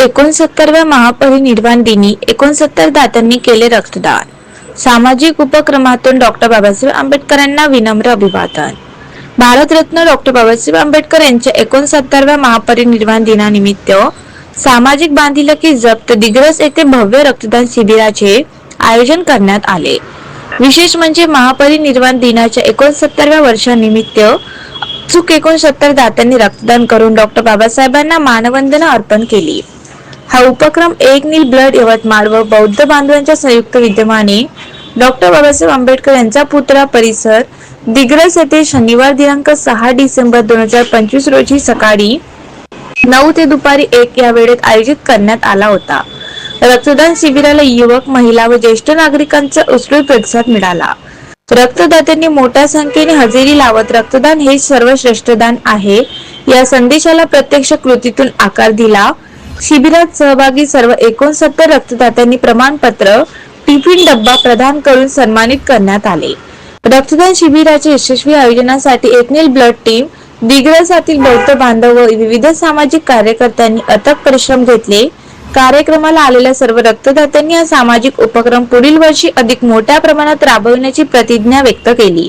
एकोणसत्तरव्या महापरिनिर्वाण दिनी एकोणसत्तर दात्यांनी केले रक्तदान. सामाजिक उपक्रमातून डॉक्टर बाबासाहेब आंबेडकरांना विनम्र अभिवादन. भारतरत्न डॉक्टर बाबासाहेब आंबेडकर यांच्या एकोणसत्तरव्या महापरिनिर्वाण दिनानिमित्त सामाजिक बांधिलकी जप्त दिग्रस येथे भव्य रक्तदान शिबिराचे आयोजन करण्यात आले. विशेष म्हणजे महापरिनिर्वाण दिनाच्या एकोणसत्तरव्या वर्षानिमित्त चूक एकोणसत्तर दात्यांनी रक्तदान करून डॉक्टर बाबासाहेबांना मानवंदना अर्पण केली. हा उपक्रम एक नील ब्लड यवतमाळ व बौद्ध बांधवांच्या संयुक्त विद्यमाने डॉक्टर बाबासाहेब आंबेडकर यांचा पुतळा परिसर दिग्रस येथे शनिवार दिनांक सहा डिसेंबर दोन हजार पंचवीस रोजी सकाळी नऊ ते दुपारी एक या वेळेत आयोजित करण्यात आला होता. रक्तदान शिबिराला युवक महिला व ज्येष्ठ नागरिकांचा उत्स्फूर्त प्रतिसाद मिळाला. रक्तदात्यांनी मोठ्या संख्येने हजेरी लावत रक्तदान हे सर्वश्रेष्ठ दान आहे. या संदेशाला प्रत्यक्ष कृतीतून आकार दिला. शिबिरात सहभागी सर्व एकोणसत्तर रक्तदात्यांनी प्रमाणपत्र टिफिन डब्बा प्रदान करून सन्मानित करण्यात आले. रक्तदान शिबिराच्या यशस्वी आयोजनासाठी एकनेल ब्लड टीम दिग्रसातील बौद्ध बांधव व विविध सामाजिक कार्यकर्त्यांनी अथक परिश्रम घेतले. कार्यक्रमाला आलेल्या सर्व रक्तदात्यांनी हा सामाजिक उपक्रम पुढील वर्षी अधिक मोठ्या प्रमाणात राबविण्याची प्रतिज्ञा व्यक्त केली.